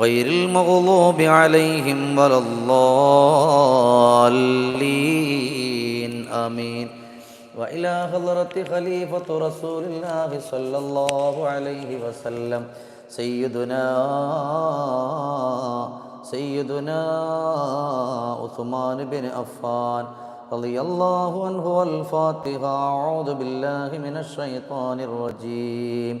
غير المغضوب عليهم ولا الضالين. آمين. وإلى حضرة خليفة رسول الله صلى الله عليه وسلم سيدنا سيدنا عثمان بن عفان رضي الله عنه والفاتحة. أعوذ بالله من الشيطان الرجيم.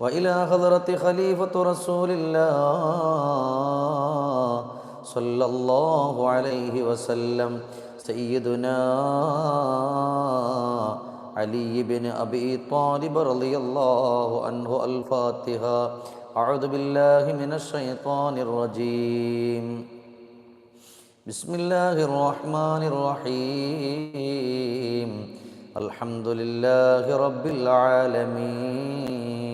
وإلى حضرة خليفة رسول الله صلى الله عليه وسلم سيدنا علي بن أبي طالب رضي الله عنه الفاتحة. أعوذ بالله من الشيطان الرجيم. بسم الله الرحمن الرحيم. الحمد لله رب العالمين.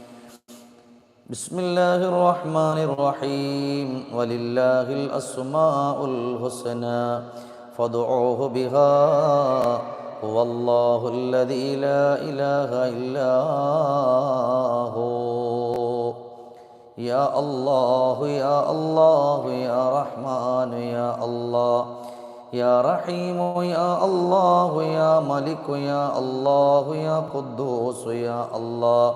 بسم الله الرحمن الرحيم. ولله الأسماء الحسنى. فادعوه بها. هو الله الذي لا إله إلا هو. يا الله يا الله يا رحمن يا الله. يا رحيم يا الله. يا ملك يا الله. يا قدوس يا الله.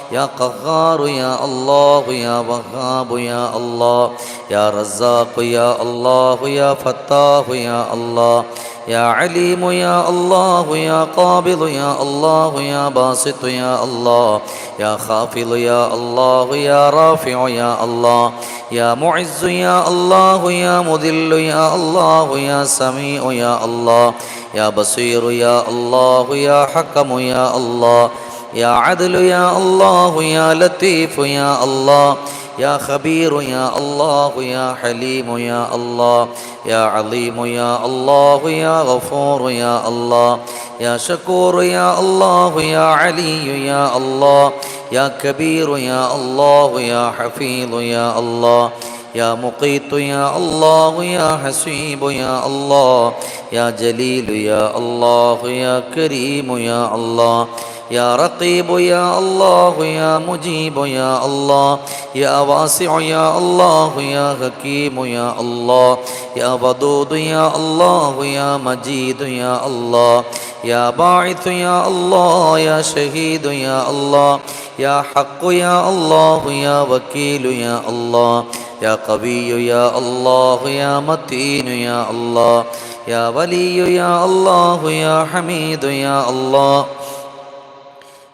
يا قهار يا الله يا وهاب يا الله يا رزاق يا الله يا فتاح يا الله يا عليم يا الله يا قابض يا الله يا باسط يا الله يا خافض يا الله يا رافع يا الله يا معز يا الله يا مذل يا الله يا سميع يا الله يا بصير يا الله يا حكم يا الله يا عدل يا الله يا لطيف يا الله يا خبير يا الله يا حليم يا الله يا عظيم يا الله يا غفور يا الله يا شكور يا الله يا علي يا الله يا كبير يا الله يا حفيظ يا الله يا مقيت يا الله يا حسيب يا الله يا جليل يا الله يا كريم يا الله يا رقيب يا الله يا مجيب يا الله يا واسع يا الله يا حكيم يا الله يا ودود يا الله يا مجيد يا الله يا باعث يا الله يا شهيد يا الله يا حق يا الله يا وكيل يا الله يا قوي يا الله يا متين يا الله يا ولي يا الله يا حميد يا الله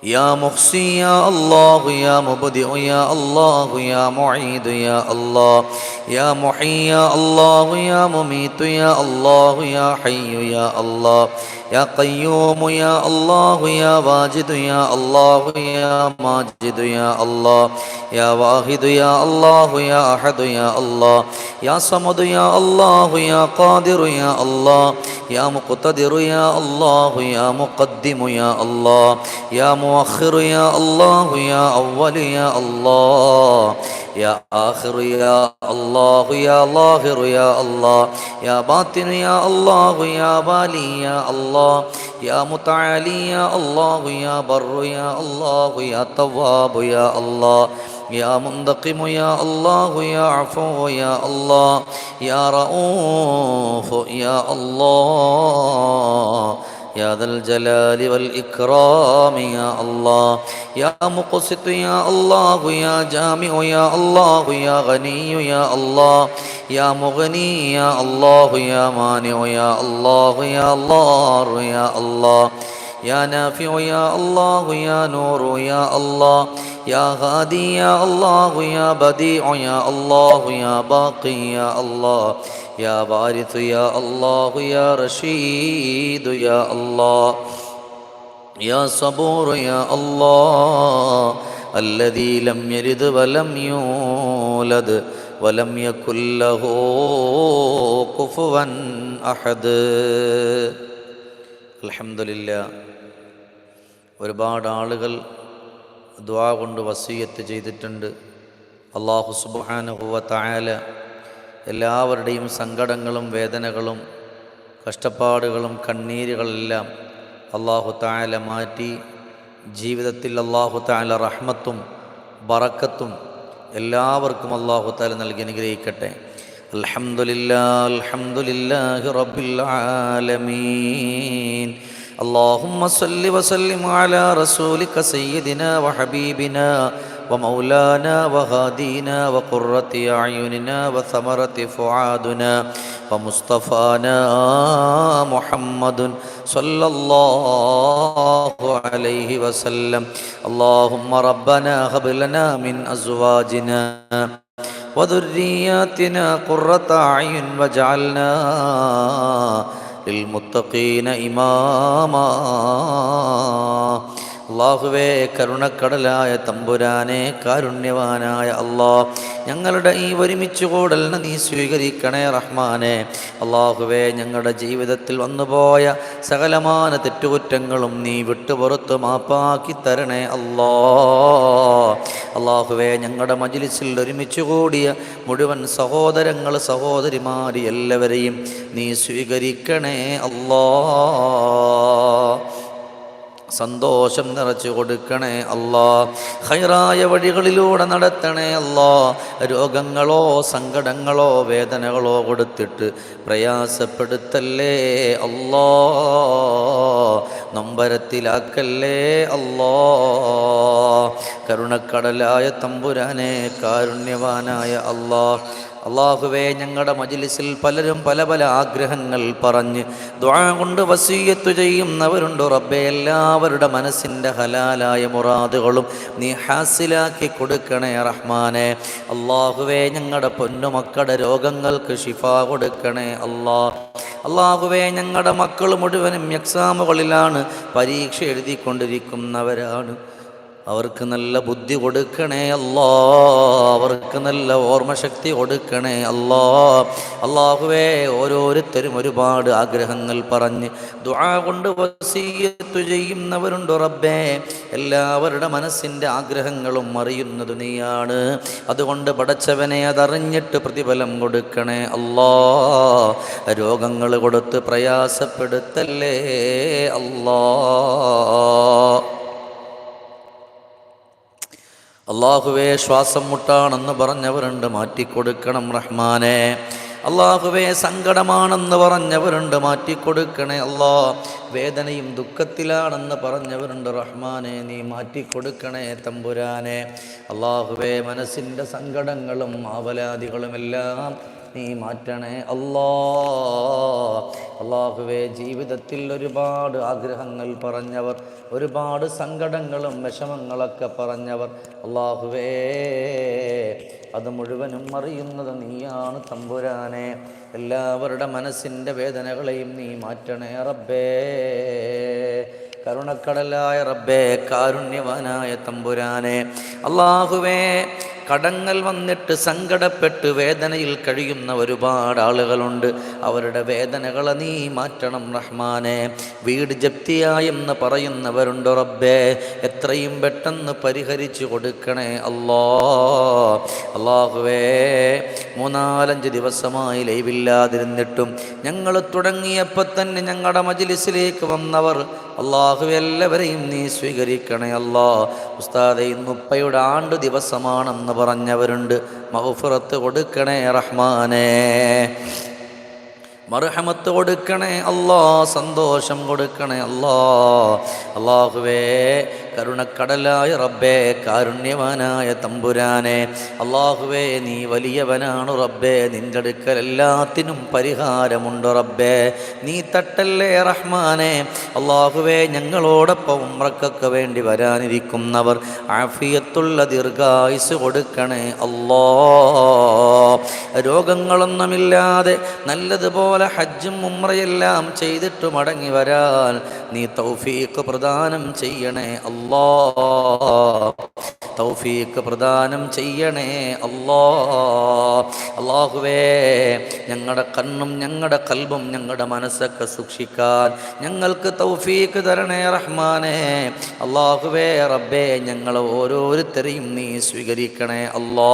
يا محصي يا الله يا مبدئ يا الله يا معيد يا الله يا محيي يا الله يا مميت يا الله يا حي يا الله يا قيوم يا الله يا واجد يا الله يا ماجد يا الله يا واحد يا الله يا أحد يا الله يا صمد يا الله يا قادر يا الله يا مقتدر يا الله يا مقدم يا الله يا مؤخر يا الله يا أول يا الله يا آخر يا الله يا ظاهر يا الله يا باطن يا الله يا بالي يا الله يا متعالي يا الله يا بر يا الله يا تواب يا الله يا منتقم يا الله يا عفو يا الله يا رؤوف يا الله يا ذا الجلال والإكرام يا الله يا مقسط يا الله يا جامع يا الله يا غني يا الله يا مغني يا الله يا مانع يا الله يا الله يا الله يا نافع يا الله يا نور يا الله يا هادي يا الله يا بديع يا الله يا باقي يا الله يا وارث يا الله يا رشيد يا الله يا صبور يا الله الذي لم يلد ولم يولد ولم يكن له كفوا أحد الحمد لله ഒരുപാട് ആളുകൾ ദ്വാ കൊണ്ട് വസീയത്ത് ചെയ്തിട്ടുണ്ട്. അള്ളാഹു സുബാനുഹുവ തായാല എല്ലാവരുടെയും സങ്കടങ്ങളും വേദനകളും കഷ്ടപ്പാടുകളും കണ്ണീരുകളെല്ലാം അള്ളാഹു തായാല മാറ്റി. ജീവിതത്തിൽ അള്ളാഹു തായാല റഹ്മത്തും ബറക്കത്തും എല്ലാവർക്കും അള്ളാഹു താല നൽകി അനുഗ്രഹിക്കട്ടെ. അലഹമുല്ലാ അൽഹംദുലില്ലാഹി റബ്ബിൽ ആലമീൻ. اللهم صل وسلم على رسولك سيدنا وحبيبنا ومولانا وهادينا وقرة أعيننا وثمرة فعادنا ومصطفانا محمد صلى الله عليه وسلم. اللهم ربنا هب لنا من أزواجنا وذرياتنا قرة أعين واجعلنا للمتقين إماما. അള്ളാഹുവേ കരുണക്കടലായ തമ്പുരാനെ കാരുണ്യവാനായ അള്ളാ ഞങ്ങളുടെ ഈ ഒരുമിച്ച് കൂടലിന് നീ സ്വീകരിക്കണേ റഹ്മാനെ. അള്ളാഹുവേ ഞങ്ങളുടെ ജീവിതത്തിൽ വന്നുപോയ സകലമാന തെറ്റുകുറ്റങ്ങളും നീ വിട്ടുപുറത്ത് മാപ്പാക്കി തരണേ അല്ലാ അള്ളാഹുവേ ഞങ്ങളുടെ മജിലിസിൽ ഒരുമിച്ച് കൂടിയ മുഴുവൻ സഹോദരങ്ങൾ സഹോദരിമാരി എല്ലാവരെയും നീ സ്വീകരിക്കണേ അല്ലാ സന്തോഷം നിറച്ചു കൊടുക്കണേ അല്ലാ. ഹൈറായ വഴികളിലൂടെ നടത്തണേ അല്ലാ. രോഗങ്ങളോ സങ്കടങ്ങളോ വേദനകളോ കൊടുത്തിട്ട് പ്രയാസപ്പെടുത്തല്ലേ അല്ലാ. നൊമ്പരത്തിലാക്കല്ലേ അല്ലാ. കരുണക്കടലായ തമ്പുരാനെ കാരുണ്യവാനായ അല്ലാ. അള്ളാഹുവേ ഞങ്ങളുടെ മജിലിസിൽ പലരും പല പല ആഗ്രഹങ്ങൾ പറഞ്ഞ് ദ്വാ കൊണ്ട് വസീയത്തു ചെയ്യുന്നവരുണ്ട്. റബ്ബെ എല്ലാവരുടെ മനസ്സിന്റെ ഹലാലായ മുറാദുകളും നീ ഹാസിലാക്കി കൊടുക്കണേ റഹ്മാനെ. അള്ളാഹുവേ ഞങ്ങളുടെ പൊന്നുമക്കളുടെ രോഗങ്ങൾക്ക് ഷിഫ കൊടുക്കണേ അള്ളാ അള്ളാഹുവേ ഞങ്ങളുടെ മക്കൾ മുഴുവനും എക്സാമുകളിലാണ് പരീക്ഷ എഴുതിക്കൊണ്ടിരിക്കുന്നവരാണ്. അവർക്ക് നല്ല ബുദ്ധി കൊടുക്കണേ അല്ലോ. അവർക്ക് നല്ല ഓർമ്മശക്തി കൊടുക്കണേ അല്ലോ. അള്ളാഹുവേ ഓരോരുത്തരും ഒരുപാട് ആഗ്രഹങ്ങൾ പറഞ്ഞ് ദുആ കൊണ്ട് വസീയത്തു ചെയ്യുന്നവരുണ്ട് റബ്ബേ? എല്ലാവരുടെ മനസ്സിന്റെ ആഗ്രഹങ്ങളും അറിയുന്നത് നീയാണ്. അതുകൊണ്ട് പടച്ചവനെ അതറിഞ്ഞിട്ട് പ്രതിഫലം കൊടുക്കണേ അല്ലോ. രോഗങ്ങൾ കൊടുത്ത് പ്രയാസപ്പെടുത്തല്ലേ അല്ലാ. അള്ളാഹുവേ ശ്വാസം മുട്ടാണെന്ന് പറഞ്ഞവരുണ്ട് മാറ്റിക്കൊടുക്കണം റഹ്മാനെ. അള്ളാഹുവേ സങ്കടമാണെന്ന് പറഞ്ഞവരുണ്ട് മാറ്റിക്കൊടുക്കണേ അള്ളാ വേദനയും ദുഃഖത്തിലാണെന്ന് പറഞ്ഞവരുണ്ട് റഹ്മാനെ നീ മാറ്റിക്കൊടുക്കണേ തമ്പുരാനെ. അള്ളാഹുവേ മനസ്സിന്റെ സങ്കടങ്ങളും ആവലാദികളുമെല്ലാം നീ മാറ്റണേ. അല്ലാ അള്ളാഹുവേ ജീവിതത്തിൽ ഒരുപാട് ആഗ്രഹങ്ങൾ പറഞ്ഞവർ ഒരുപാട് സങ്കടങ്ങളും വിഷമങ്ങളൊക്കെ പറഞ്ഞവർ. അള്ളാഹുവേ അത് മുഴുവനും അറിയുന്നത് നീയാണ് തമ്പുരാനെ. എല്ലാവരുടെ മനസ്സിന്റെ വേദനകളെയും നീ മാറ്റണേ റബ്ബേ. കരുണക്കടലായ റബ്ബേ കാരുണ്യവാനായ തമ്പുരാനെ. അള്ളാഹുവേ കടങ്ങൾ വന്നിട്ട് സങ്കടപ്പെട്ട് വേദനയിൽ കഴിയുന്ന ഒരുപാട് ആളുകളുണ്ട്. അവരുടെ വേദനകളെ നീ മാറ്റണം റഹ്മാനെ. വീട് ജപ്തിയായെന്ന് പറയുന്നവരുണ്ട് റബ്ബേ? എത്രയും പെട്ടെന്ന് പരിഹരിച്ചു കൊടുക്കണേ അല്ലോ. അള്ളാഹുവേ മൂന്നാലഞ്ച് ദിവസമായി ലൈവില്ലാതിരുന്നിട്ടും ഞങ്ങൾ തുടങ്ങിയപ്പോൾ തന്നെ ഞങ്ങളുടെ മജിലിസിലേക്ക് വന്നവർ അള്ളാഹു എല്ലാവരെയും നീ സ്വീകരിക്കണേ അല്ലാ. ഉസ്താദെ ഇന്നുപ്പയുടെ ആണ്ട് ദിവസമാണെന്ന് പറഞ്ഞവരുണ്ട്. മഹുഫുറത്ത് കൊടുക്കണേ റഹ്മാനേ. മറുഹമത്ത് കൊടുക്കണേ അല്ലാ സന്തോഷം കൊടുക്കണേ അല്ലാ അള്ളാഹുവേ കരുണക്കടലായ റബ്ബേ കാരുണ്യവാനായ തമ്പുരാനെ. അള്ളാഹുവേ നീ വലിയവനാണ് റബ്ബേ. നിന്റെ അടുക്കൽ എല്ലാത്തിനും പരിഹാരമുണ്ട് റബ്ബേ. നീ തട്ടല്ലേ റഹ്മാനെ. അള്ളാഹുവേ ഞങ്ങളോടൊപ്പം ഉമ്രക്കൊക്കെ വേണ്ടി വരാനിരിക്കുന്നവർ ആഫിയത്തുള്ള ദീർഘായുസ് കൊടുക്കണേ അല്ലോ രോഗങ്ങളൊന്നുമില്ലാതെ നല്ലതുപോലെ ഹജ്ജും ഉമ്രയെല്ലാം ചെയ്തിട്ട് മടങ്ങി വരാൻ നീ തൗഫീഖ് പ്രദാനം ചെയ്യണേ അല്ലാ തൗഫീഖ് പ്രദാനം ചെയ്യണേ അല്ലോ. അള്ളാഹുവേ ഞങ്ങളുടെ കണ്ണും ഞങ്ങളുടെ കൽബും ഞങ്ങളുടെ മനസ്സൊക്കെ സൂക്ഷിക്കാൻ ഞങ്ങൾക്ക് തൗഫീക്ക് തരണേ റഹ്മാനെ. അള്ളാഹുവേ റബ്ബേ ഞങ്ങൾ ഓരോരുത്തരെയും നീ സ്വീകരിക്കണേ അല്ലോ.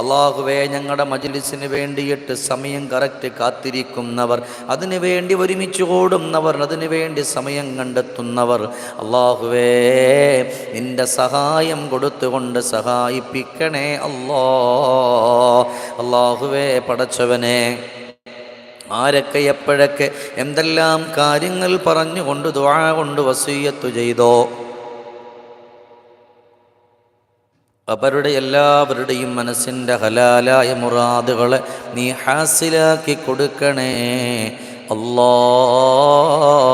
അള്ളാഹുവേ ഞങ്ങളുടെ മജ്ലിസിന് വേണ്ടിയിട്ട് സമയം കറക്റ്റ് കാത്തിരിക്കുന്നവർ അതിനു വേണ്ടി ഒരുമിച്ച് ഓടുന്നവർ അതിനു വേണ്ടി സമയം കണ്ടെത്തുന്നവർ. അള്ളാഹുവേ നിന്റെ സഹായം കൊടുത്തുകൊണ്ട് സഹായിപ്പിക്കണേ അല്ലോ. അള്ളാഹുവേ പടച്ചവനെ ആരൊക്കെ എപ്പോഴൊക്കെ എന്തെല്ലാം കാര്യങ്ങൾ പറഞ്ഞുകൊണ്ട് ദ്വാ കൊണ്ട് വസീയത്തു ചെയ്തോ അവരുടെ എല്ലാവരുടെയും മനസ്സിന്റെ ഹലാലായ മുറാദുകളെ നീ ഹാസിലാക്കി കൊടുക്കണേ. الله.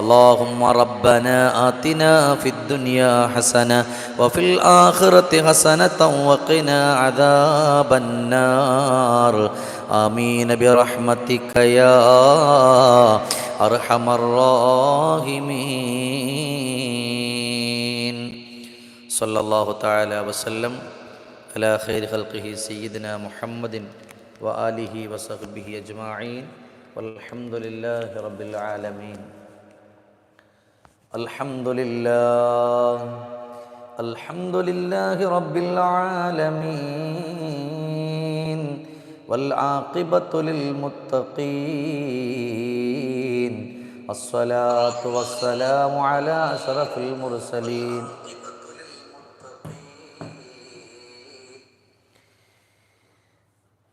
اللهم ربنا آتنا في الدنيا حسنة وفي الآخرة حسنة وقنا عذاب النار. آمين برحمتك يا أرحم الراحمين. صلى الله تعالى وسلم على خير خلقه سيدنا محمد وآله وصحبه أجمعين. والحمد لله رب العالمين. الحمد لله. الحمد لله رب العالمين. والعاقبة للمتقين. الصلاة والسلام على أشرف المرسلين.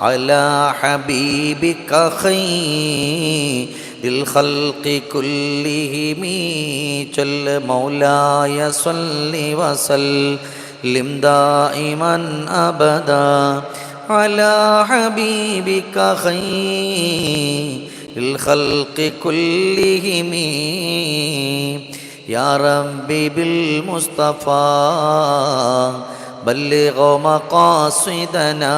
على حبيبك خير الخلق كلهم جل مولاي صل وسلم دائما أبدا على حبيبك خير الخلق كلهم يا ربي بالمصطفى بلغ مقاصدنا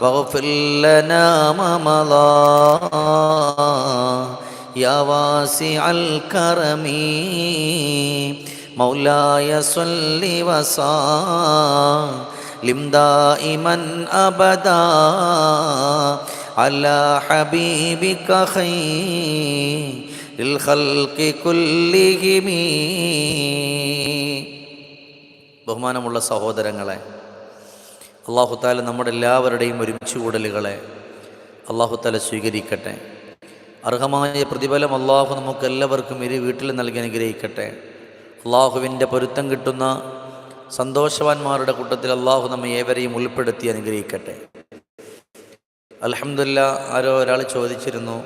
واغفر لنا ما مضى يا واسع الكرم مولاي صل وسلم دائما ابدا على حبيبك خير الخلق كلهم ബഹുമാനമുള്ള സഹോദരങ്ങളെ അള്ളാഹുത്താല നമ്മുടെ എല്ലാവരുടെയും ഒരുമിച്ച് കൂടലുകളെ അള്ളാഹുത്താല സ്വീകരിക്കട്ടെ. അർഹമായ പ്രതിഫലം അള്ളാഹു നമുക്ക് എല്ലാവർക്കും ഇരു വീട്ടിൽ നൽകി അനുഗ്രഹിക്കട്ടെ. അള്ളാഹുവിന്റെ പൊരുത്തം കിട്ടുന്ന സന്തോഷവാന്മാരുടെ കൂട്ടത്തിൽ അള്ളാഹു നമ്മെ ഏവരെയും ഉൾപ്പെടുത്തി അനുഗ്രഹിക്കട്ടെ. അലഹമില്ല ആരോ ഒരാൾ ചോദിച്ചിരുന്നു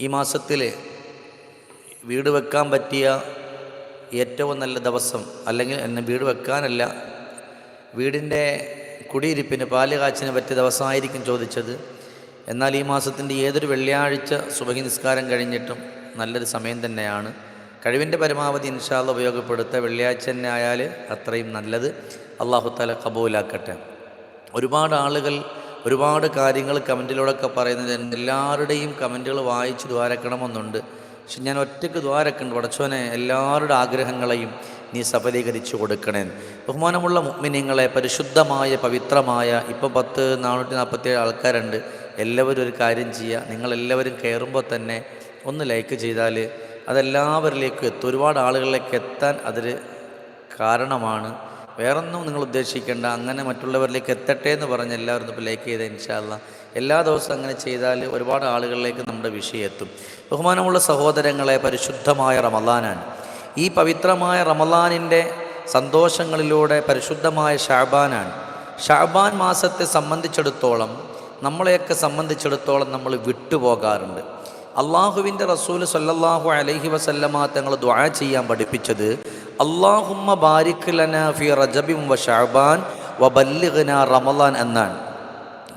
ഈ മാസത്തിൽ വീട് വെക്കാൻ പറ്റിയ ഏറ്റവും നല്ല ദിവസം അല്ലെങ്കിൽ എന്നെ വീട് വെക്കാനല്ല വീടിന്റെ കുടിയിരിപ്പിന് പാൽ കാച്ചിന് പറ്റിയ ദിവസമായിരിക്കും ചോദിച്ചത്. എന്നാൽ ഈ മാസത്തിന്റെ ഏതൊരു വെള്ളിയാഴ്ച സുബഹി നിസ്കാരം കഴിഞ്ഞിട്ടും നല്ലൊരു സമയം തന്നെയാണ്. കഴിവിന്റെ പരമാവധി ഇൻഷാല്ല ഉപയോഗപ്പെടുത്തുക വെള്ളിയാഴ്ച തന്നെ ആയാൽ അത്രയും നല്ലത് അള്ളാഹു താല കബൂലാക്കട്ടെ. ഒരുപാട് ആളുകൾ ഒരുപാട് കാര്യങ്ങൾ കമന്റിലൂടെയൊക്കെ പറയുന്നത് എല്ലാവരുടെയും കമന്റുകൾ വായിച്ച് ദ്വാരക്കണമെന്നുണ്ട്. പക്ഷെ ഞാൻ ഒറ്റയ്ക്ക് ദ്വാരക്കുണ്ട് പടച്ചോനെ എല്ലാവരുടെ ആഗ്രഹങ്ങളെയും നീ സഫലീകരിച്ചു കൊടുക്കണേ. ബഹുമാനമുള്ള മുഗ്മിനിങ്ങളെ പരിശുദ്ധമായ പവിത്രമായ ഇപ്പോൾ പത്ത് നാനൂറ്റി നാൽപ്പത്തിയേഴ് ആൾക്കാരുണ്ട്. എല്ലാവരും ഒരു കാര്യം ചെയ്യുക നിങ്ങളെല്ലാവരും കയറുമ്പോൾ തന്നെ ഒന്ന് ലൈക്ക് ചെയ്താൽ അതെല്ലാവരിലേക്കും എത്തും. ഒരുപാട് ആളുകളിലേക്ക് എത്താൻ അതൊരു കാരണമാണ് വേറൊന്നും നിങ്ങൾ ഉദ്ദേശിക്കേണ്ട. അങ്ങനെ മറ്റുള്ളവരിലേക്ക് എത്തട്ടെ എന്ന് പറഞ്ഞ് എല്ലാവരും ഇപ്പോൾ ലൈക്ക് ചെയ്ത ഇൻഷാല്ല എല്ലാ ദിവസവും അങ്ങനെ ചെയ്താൽ ഒരുപാട് ആളുകളിലേക്ക് നമ്മുടെ വിഷയം എത്തും. ബഹുമാനമുള്ള സഹോദരങ്ങളെ പരിശുദ്ധമായ റമലാനാണ് ഈ പവിത്രമായ റമലാനിന്റെ സന്തോഷങ്ങളിലൂടെ പരിശുദ്ധമായ ഷാബാനാണ്. ഷാബാൻ മാസത്തെ സംബന്ധിച്ചിടത്തോളം നമ്മളെയൊക്കെ സംബന്ധിച്ചിടത്തോളം നമ്മൾ വിട്ടുപോകാറുണ്ട്. അള്ളാഹുവിന്റെ റസൂൽ സല്ലാഹു അലഹി വസല്ലമ തങ്ങൾ ദ്വാ ചെയ്യാൻ പഠിപ്പിച്ചത് അള്ളാഹുമ്മ ബാരിക് ലന ഫി റജബിം വ ഷഅബാൻ വ ബല്ലിഗ്ന റമളാൻ എന്നാണ്.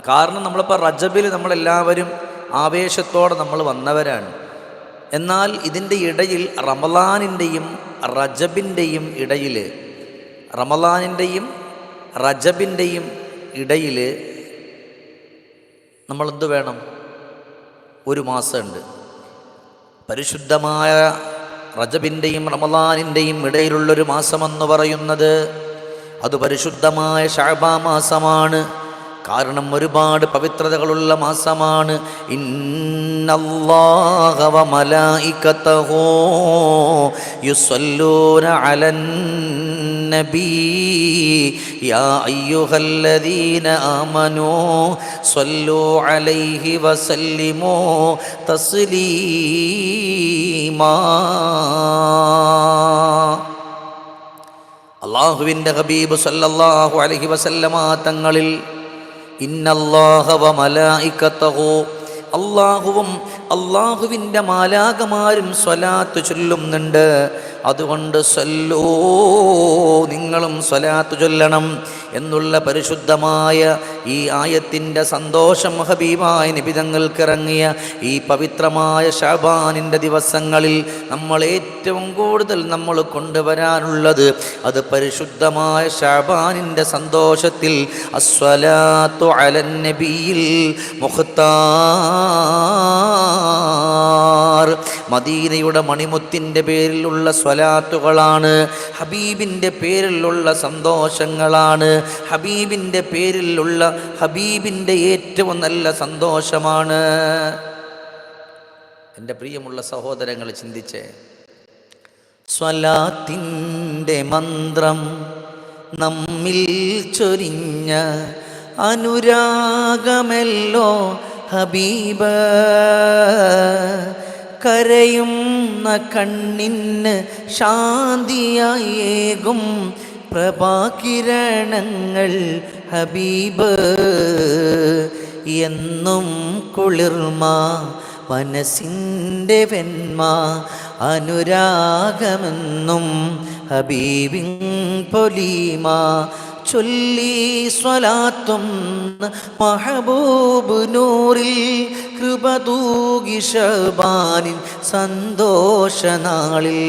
കാരണം നമ്മളിപ്പോൾ റജബിൽ നമ്മളെല്ലാവരും ആവേശത്തോടെ നമ്മൾ വന്നവരാണ്. എന്നാൽ ഇതിന്റെ ഇടയിൽ റമലാനിന്റെയും റജബിന്റെയും ഇടയിൽ റമലാനിന്റെയും റജബിന്റെയും ഇടയിൽ നമ്മളെന്ത് വേണം? ഒരു മാസമുണ്ട്. പരിശുദ്ധമായ റജബിന്റെയും റമദാനിന്റെയും ഇടയിലുള്ളൊരു മാസമെന്ന് പറയുന്നത്. അത് പരിശുദ്ധമായ ഷാബാ മാസമാണ്. കാരണം ഒരുപാട് പവിത്രതകളുള്ള മാസമാണ്. തസ്ലീമാ. അള്ളാഹുവിന്റെ ഹബീബ് സല്ലല്ലാഹു അലഹി വസല്ലമാ തങ്ങളിൽ ഇന്നല്ലാഹ വ മലായികത്തഹു അള്ളാഹുവും അള്ളാഹുവിന്റെ മാലാകമാരും സ്വലാത്ത് ചൊല്ലുന്നുണ്ട്. അതുകൊണ്ട് സല്ലൂ നിങ്ങളും സ്വലാത്ത് ചൊല്ലണം എന്നുള്ള പരിശുദ്ധമായ ഈ ആയത്തിന്റെ സന്തോഷം ഹബീബായ നിബിതങ്ങൾക്കിറങ്ങിയ ഈ പവിത്രമായ ഷാബാനിന്റെ ദിവസങ്ങളിൽ നമ്മൾ ഏറ്റവും കൂടുതൽ നമ്മൾ കൊണ്ടുവരാനുള്ളത് അത് പരിശുദ്ധമായ ഷാബാനിന്റെ സന്തോഷത്തിൽ അസ്വലാത്തു അലൻ നബിയിൽ മുഖത്താർ മദീനയുടെ മണിമുത്തിന്റെ പേരിലുള്ള സ്വലാത്തുകളാണ്. ഹബീബിന്റെ പേരിലുള്ള സന്തോഷങ്ങളാണ്. ഹബീബിന്റെ പേരിലുള്ള ഹബീബിന്റെ ഏറ്റവും നല്ല സന്തോഷമാണ്. എന്റെ പ്രിയമുള്ള സഹോദരങ്ങൾ ചിന്തിച്ചേ. സ്വലാത്തിന്റെ മന്ത്രം നമ്മിൽ ചൊരിഞ്ഞ അനുരാഗമല്ലോ ഹബീബ്. കരയുന്ന കണ്ണിന് ശാന്തിയായേകും പ്രഭാകിരണങ്ങൾ ഹബീബ്. എന്നും കുളിർമ മനസ്സിന്റെ വെന്മ അനുരാഗമെന്നും ഹബീബിൻ പൊലീമ ചൊല്ലി സ്വലാത്തും മഹബൂബ് നൂറിൽ കൃപ തൂകി ഷബാനിൻ സന്തോഷനാളിൽ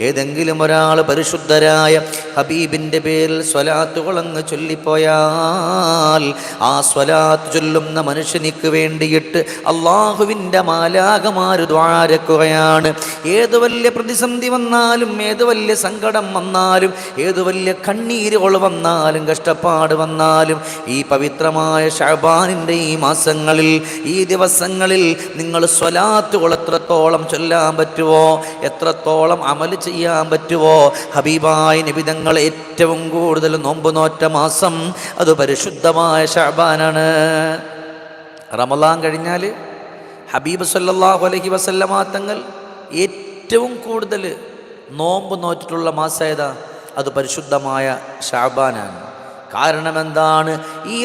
ഏതെങ്കിലും ഒരാൾ പരിശുദ്ധരായ ഹബീബിന്റെ പേരിൽ സ്വലാത്തുകളങ്ങ് ചൊല്ലിപ്പോയാൽ ആ സ്വലാത്ത് ചൊല്ലുന്ന മനുഷ്യനിക്ക് വേണ്ടിയിട്ട് അള്ളാഹുവിന്റെ മാലാകമാര് ദ്വാരക്കുകയാണ് ഏത് വലിയ പ്രതിസന്ധി വന്നാലും ഏത് വലിയ സങ്കടം വന്നാലും ഏത് വലിയ കണ്ണീരുകൾ വന്നാലും കഷ്ടപ്പാട് വന്നാലും ഈ പവിത്രമായ ഷഹബാനിന്റെ ഈ മാസങ്ങളിൽ ഈ ദിവസങ്ങളിൽ നിങ്ങൾ സ്വലാത്തുകൾ എത്രത്തോളം ചൊല്ലാൻ പറ്റുമോ എത്രത്തോളം അമൽ ചെയ്യാൻ പറ്റുമോ ഹബീബായ നിബിതങ്ങൾ ഏറ്റവും കൂടുതൽ നോമ്പ് നോറ്റ മാസം അത് പരിശുദ്ധമായ ഷാബാനാണ് റമലാൻ കഴിഞ്ഞാൽ ഹബീബ് സല്ലാഹു അലഹി വസല്ലമ തങ്ങൾ ഏറ്റവും കൂടുതൽ നോമ്പ് നോറ്റിട്ടുള്ള മാസം ഏതാ അത് പരിശുദ്ധമായ ഷാബാനാണ് കാരണം എന്താണ് ഈ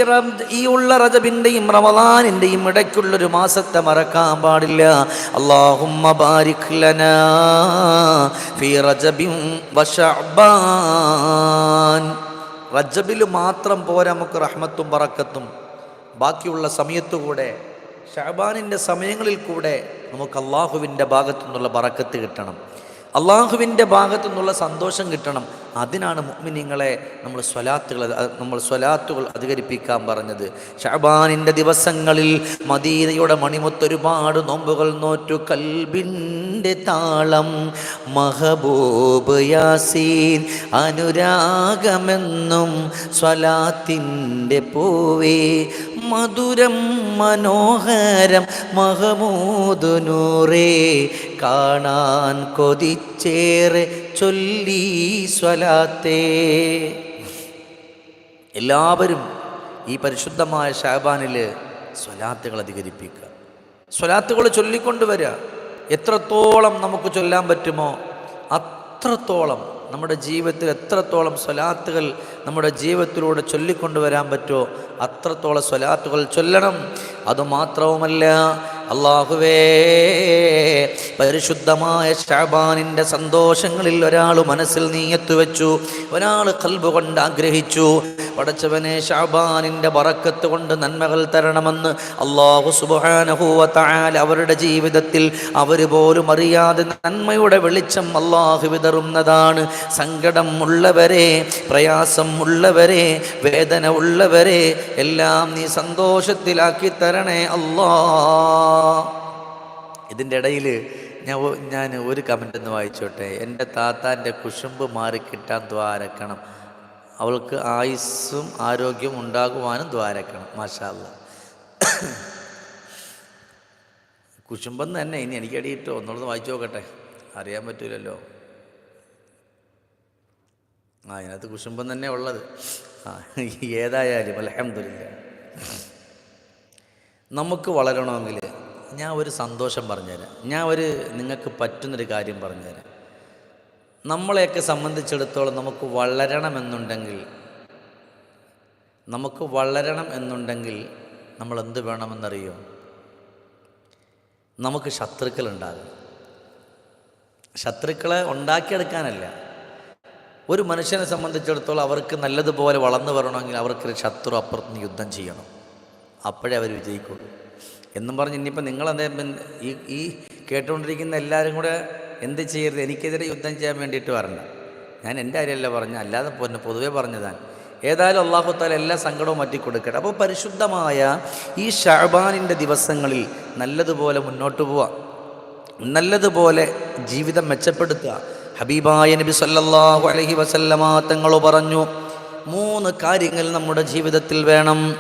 ഈ ഉള്ള റജബിന്റെയും റമദാനിന്റെയും ഇടയ്ക്കുള്ളൊരു മാസത്തെ മറക്കാൻ പാടില്ല. അള്ളാഹുമ്മ ബാരിക് ലനാ ഫീ റജബിൻ റജബിൽ മാത്രം പോരാ നമുക്ക് റഹ്മത്തും പറക്കത്തും ബാക്കിയുള്ള സമയത്തു കൂടെ ഷഹബാനിന്റെ സമയങ്ങളിൽ കൂടെ നമുക്ക് അള്ളാഹുവിന്റെ ഭാഗത്തു നിന്നുള്ള പറക്കത്ത് കിട്ടണം. അള്ളാഹുവിന്റെ ഭാഗത്തു നിന്നുള്ള സന്തോഷം കിട്ടണം. അതിനാണ് മുഅ്മിനീങ്ങളെ നമ്മൾ സ്വലാത്തുകൾ നമ്മൾ സ്വലാത്തുകൾ അധികരിപ്പിക്കാൻ പറഞ്ഞത്. ഷഹബാനിന്റെ ദിവസങ്ങളിൽ മദീനയുടെ മണിമുത്ത് ഒരുപാട് നോമ്പുകൾ നോറ്റു. കൽബിന്റെ താളം മഹബൂബ് യാസീൻ അനുരാഗമെന്നും സ്വലാത്തിന്റെ പൂവേ മധുരം മനോഹരം മഹമൂതുനൂറേ കാണാൻ കൊതിച്ചേറെ ചൊല്ലി സ്വലാത്തേ. എല്ലാവരും ഈ പരിശുദ്ധമായ ഷാബാനിൽ സ്വലാത്തുകൾ അധികരിപ്പിക്കുക. സ്വലാത്തുകൾ ചൊല്ലിക്കൊണ്ടുവരിക എത്രത്തോളം നമുക്ക് ചൊല്ലാൻ പറ്റുമോ? അത്രത്തോളം നമ്മുടെ ജീവിതത്തിൽ എത്രത്തോളം സ്വലാത്തുകൾ നമ്മുടെ ജീവിതത്തിലൂടെ ചൊല്ലിക്കൊണ്ടുവരാൻ പറ്റുമോ അത്രത്തോളം സ്വലാത്തുകൾ ചൊല്ലണം. അതുമാത്രവുമല്ല അള്ളാഹുവേ പരിശുദ്ധമായ ഷാബാനിന്റെ സന്തോഷങ്ങളിൽ ഒരാൾ മനസ്സിൽ നീയത്തു വെച്ചു ഒരാൾ കൽബ് കൊണ്ട് ആഗ്രഹിച്ചു. പടച്ചവനെ ഷാബാനിന്റെ പറക്കത്ത് കൊണ്ട് നന്മകൾ തരണമെന്ന് അള്ളാഹു സുബാനഹൂവത്തായാൽ അവരുടെ ജീവിതത്തിൽ അവർ പോലും അറിയാതെ നന്മയുടെ വെളിച്ചം അള്ളാഹു വിതറുന്നതാണ്. സങ്കടം ഉള്ളവരെ പ്രയാസം ഉള്ളവരെ വേദന ഉള്ളവരെ എല്ലാം നീ സന്തോഷത്തിലാക്കി തരണേ അല്ലാ ഇതിന്റെ ഇടയിൽ ഞാൻ ഞാൻ ഒരു കമന്റ് ഒന്ന് വായിച്ചോട്ടെ. എന്റെ താത്താന്റെ കുശുമ്പ് മാറിക്കിട്ടാൻ ദ്വാരക്കണം. അവൾക്ക് ആയുസ്സും ആരോഗ്യവും ഉണ്ടാകുവാനും ദ്വാരക്കണം. മാഷാല്ല കുശുമ്പെന്ന് തന്നെ ഇനി എനിക്ക് അടിയിട്ടോ ഒന്നുള്ളത് വായിച്ചു നോക്കട്ടെ. അറിയാൻ പറ്റൂലല്ലോ. ആ അതിനകത്ത് കുശുമ്പം തന്നെ ഉള്ളത്. ആ ഏതായാലും അലഹമില്ല നമുക്ക് വളരണമെങ്കിൽ ഞാൻ ഒരു സന്തോഷം പറഞ്ഞുതരാം. ഞാൻ ഒരു നിങ്ങൾക്ക് പറ്റുന്നൊരു കാര്യം പറഞ്ഞുതരാം. നമ്മളെയൊക്കെ സംബന്ധിച്ചിടത്തോളം നമുക്ക് വളരണമെന്നുണ്ടെങ്കിൽ നമുക്ക് വളരണം എന്നുണ്ടെങ്കിൽ നമ്മൾ എന്ത് വേണമെന്നറിയോ? നമുക്ക് ശത്രുക്കളുണ്ടാകും ശത്രുക്കളെ ഉണ്ടാക്കിയെടുക്കാനല്ല. ഒരു മനുഷ്യനെ സംബന്ധിച്ചിടത്തോളം അവർക്ക് നല്ലതുപോലെ വളർന്നു വരണമെങ്കിൽ അവർക്കൊരു ശത്രു അപ്പുറത്ത് നിന്ന് യുദ്ധം ചെയ്യണം. അപ്പോഴേ അവർ വിജയിക്കുള്ളൂ. എന്നും പറഞ്ഞ് ഇനിയിപ്പോൾ നിങ്ങളെന്താ ഈ ഈ കേട്ടുകൊണ്ടിരിക്കുന്ന എല്ലാവരും കൂടെ എന്ത് ചെയ്യരുത്? എനിക്കെതിരെ യുദ്ധം ചെയ്യാൻ വേണ്ടിയിട്ട് വരണ്ട. ഞാൻ എന്റെ കാര്യമല്ല പറഞ്ഞു അല്ലാതെ പൊന്നെ പൊതുവേ പറഞ്ഞതാണ്. ഏതായാലും അള്ളാഹുത്താൽ എല്ലാ സങ്കടവും മാറ്റി കൊടുക്കട്ടെ അപ്പോൾ പരിശുദ്ധമായ ഈ ഷാബാനിന്റെ ദിവസങ്ങളിൽ നല്ലതുപോലെ മുന്നോട്ട് പോവാം നല്ലതുപോലെ ജീവിതം മെച്ചപ്പെടുത്തുക. ഹബീബായ നബി സല്ലാഹു അലഹി വസല്ലമ തങ്ങൾ പറഞ്ഞു മൂന്ന് കാര്യങ്ങൾ നമ്മുടെ ജീവിതത്തിൽ വേണം.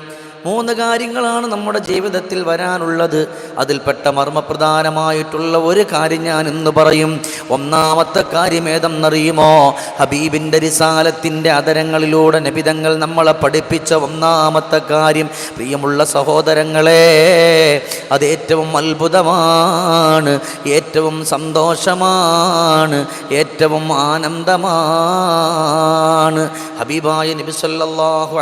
മൂന്ന് കാര്യങ്ങളാണ് നമ്മുടെ ജീവിതത്തിൽ വരാനുള്ളത്. അതിൽപ്പെട്ട മർമ്മപ്രധാനമായിട്ടുള്ള ഒരു കാര്യം ഞാൻ ഇന്ന് പറയും. ഒന്നാമത്തെ കാര്യം ഏതെന്നറിയുമോ? ഹബീബിന്റെ റിസാലത്തിന്റെ അതരങ്ങളിലൂടെ നബിതങ്ങൾ നമ്മളെ പഠിപ്പിച്ച ഒന്നാമത്തെ കാര്യം. പ്രിയമുള്ള സഹോദരങ്ങളെ അത് ഏറ്റവും അത്ഭുതമാണ് ഏറ്റവും സന്തോഷമാണ് ഏറ്റവും ആനന്ദമാണ്. ഹബീബായ നബി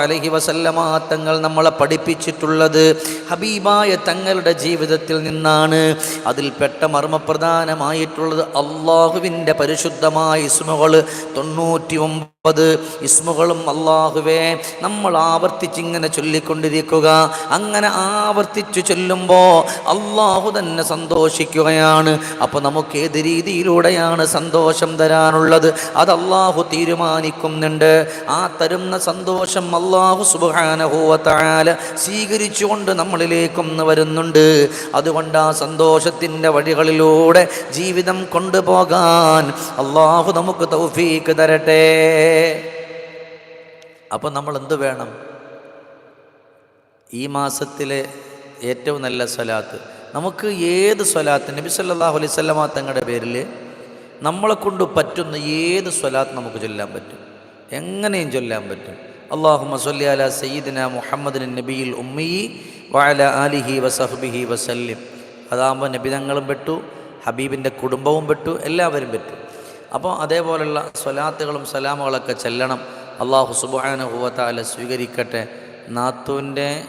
അലഹി വസല്ലമ തങ്ങൾ നമ്മളെ പഠിപ്പിച്ചിട്ടുള്ളത് ഹബീബായ തങ്ങളുടെ ജീവിതത്തിൽ നിന്നാണ്. അതിൽപ്പെട്ട മർമ്മപ്രധാനമായിട്ടുള്ളത് അള്ളാഹുവിന്റെ പരിശുദ്ധമായ ഇസ്മുകൾ തൊണ്ണൂറ്റി ഒമ്പത് ഇസ്മുകളും അള്ളാഹുവേ നമ്മൾ ആവർത്തിച്ചിങ്ങനെ ചൊല്ലിക്കൊണ്ടിരിക്കുക. അങ്ങനെ ആവർത്തിച്ചു ചൊല്ലുമ്പോൾ അള്ളാഹു തന്നെ സന്തോഷിക്കുകയാണ്. അപ്പോൾ നമുക്ക് ഏത് രീതിയിലൂടെയാണ് സന്തോഷം തരാനുള്ളത്? അത് അള്ളാഹു തീരുമാനിക്കുന്നുണ്ട്. ആ തരുന്ന സന്തോഷം അള്ളാഹു സുബാനഹൂവത്താൽ സ്വീകരിച്ചുകൊണ്ട് നമ്മളിലേക്കൊന്ന് വരുന്നുണ്ട്. അതുകൊണ്ട് ആ സന്തോഷത്തിന്റെ വഴികളിലൂടെ ജീവിതം കൊണ്ടുപോകാൻ അള്ളാഹു നമുക്ക് തൗഫീക്ക് തരട്ടെ. അപ്പോൾ നമ്മൾ എന്ത് വേണം? ഈ മാസത്തിലെ ഏറ്റവും നല്ല സ്വലാത്ത്. നമുക്ക് ഏത് സ്വലാത്ത്? നബി സല്ലാഹു അലൈഹി സ്വല്ലമ തങ്ങളുടെ പേരിൽ നമ്മളെ കൊണ്ട് പറ്റുന്ന ഏത് സ്വലാത്ത് നമുക്ക് ചൊല്ലാൻ പറ്റും? എങ്ങനെയും ചൊല്ലാൻ പറ്റും. അള്ളാഹു സല്ലി അല സയ്യിദിന മുഹമ്മദിൻ നബിയിൽ ഉമ്മി വഅല അലിഹി വസഹബിഹി വസല്ലിം. അതാകുമ്പോൾ നബിതങ്ങളും പെട്ടു ഹബീബിന്റെ കുടുംബവും പെട്ടു എല്ലാവരും പെട്ടു. അപ്പോൾ അതേപോലെയുള്ള സ്വലാത്തുകളും സലാമുകളൊക്കെ ചെല്ലണം. അള്ളാഹു സുബാനുഭവത്താല സ്വീകരിക്കട്ടെ. നാത്തുവിന്റെ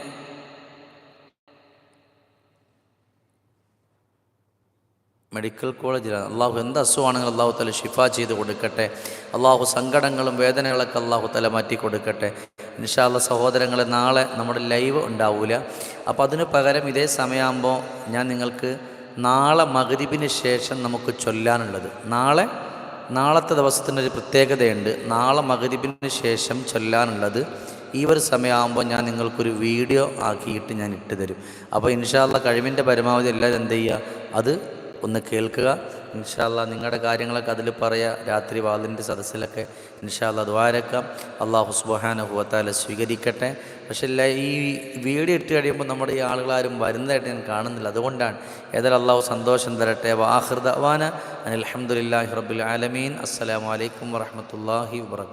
മെഡിക്കൽ കോളേജിലാണ്. അള്ളാഹു എന്ത് അസുഖമാണെങ്കിലും അള്ളാഹു തല ഷിഫ ചെയ്ത് കൊടുക്കട്ടെ. അള്ളാഹു സങ്കടങ്ങളും വേദനകളൊക്കെ അള്ളാഹു തല മാറ്റി കൊടുക്കട്ടെ. ഇൻഷാല്ല സഹോദരങ്ങളെ നാളെ നമ്മുടെ ലൈവ് ഉണ്ടാവില്ല അപ്പോൾ അതിന് പകരം ഇതേ സമയമാകുമ്പോൾ ഞാൻ നിങ്ങൾക്ക് നാളെ മകരിബിന് ശേഷം നമുക്ക് ചൊല്ലാനുള്ളത്. നാളെ നാളത്തെ ദിവസത്തിന്റെ ഒരു പ്രത്യേകതയുണ്ട്. നാളെ മകരിബിന് ശേഷം ചൊല്ലാനുള്ളത് ഈ ഒരു സമയമാകുമ്പോൾ ഞാൻ നിങ്ങൾക്കൊരു വീഡിയോ ആക്കിയിട്ട് ഞാൻ ഇട്ട് തരും അപ്പോൾ ഇൻഷാല്ല കഴിവിന്റെ പരമാവധി എല്ലാവരും എന്ത് ചെയ്യുക? അത് ഒന്ന് കേൾക്കുക. ഇൻഷാല്ല നിങ്ങളുടെ കാര്യങ്ങളൊക്കെ അതിൽ പറയാം. രാത്രി വാതിലിന്റെ സദസ്സിലൊക്കെ ഇൻഷാല്ല ദ്വാരക്കാം അള്ളാഹു സുബാനുഭവത്താലെ സ്വീകരിക്കട്ടെ. പക്ഷേ ഇല്ല ഈ വീഡിയോ ഇട്ട് കഴിയുമ്പോൾ നമ്മുടെ ഈ ആളുകളാരും വരുന്നതായിട്ട് ഞാൻ കാണുന്നില്ല. അതുകൊണ്ടാണ് ഏതായാലും അള്ളാഹു സന്തോഷം തരട്ടെ. വാഹൃദവാന അനിൽ അഹമ്മദില്ലാഹി റബുൽ ആലമീൻ. അസ്സലാമു അലൈക്കും വറഹമത്തല്ലാഹി വാബർക്കാത്തു